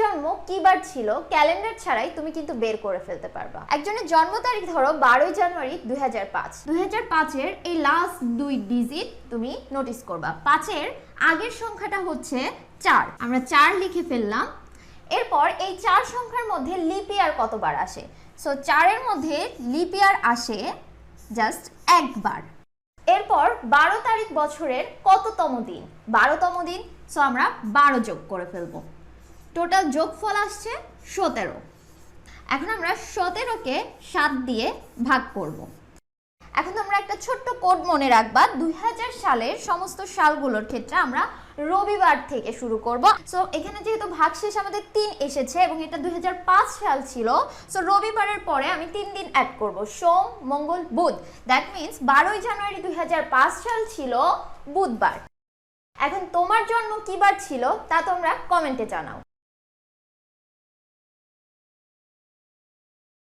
জন্ম কি বার ছিল, ক্যালেন্ডার ছাড়াই তুমি কিন্তু বের করে ফেলতে পারবা। একজনের জন্ম তারিখ ধরো বারোই জানুয়ারি দুই হাজার পাঁচ। দুই এই লাস্ট দুই ডিজিট তুমি নোটিস করবা। পাঁচের আগের সংখ্যাটা হচ্ছে চার। আমরা চার লিখে ফেললাম। এরপর এই চার সংখ্যার মধ্যে লিপিয়ার কতবার আসে? সো চারের মধ্যে লিপিয়ার আসে জাস্ট একবার। এরপর বারো তারিখ বছরের কততম দিন? বারোতম দিন সো আমরা বারো যোগ করে ফেলব। টোটাল যোগফল আসছে সতেরো। এখন আমরা সতেরোকে সাত দিয়ে ভাগ করব। এখন তোমরা একটা ছোট্ট কোড মনে রাখবা দুই হাজার সালের সমস্ত সালগুলোর ক্ষেত্রে আমরা রবিবার থেকে শুরু করব। সো এখানে যেহেতু ভাগশেষ আমাদের তিন এসেছে এবং এটা দুই হাজার পাঁচ সাল ছিল সো রবিবারের পরে আমি তিন দিন অ্যাড করব। সোম, মঙ্গল, বুধ। দ্যাট মিন্স বারোই জানুয়ারি দুই হাজার পাঁচ সাল ছিল বুধবার। এখন তোমার জন্ম কি বার ছিল তা তোমরা কমেন্টে জানাও।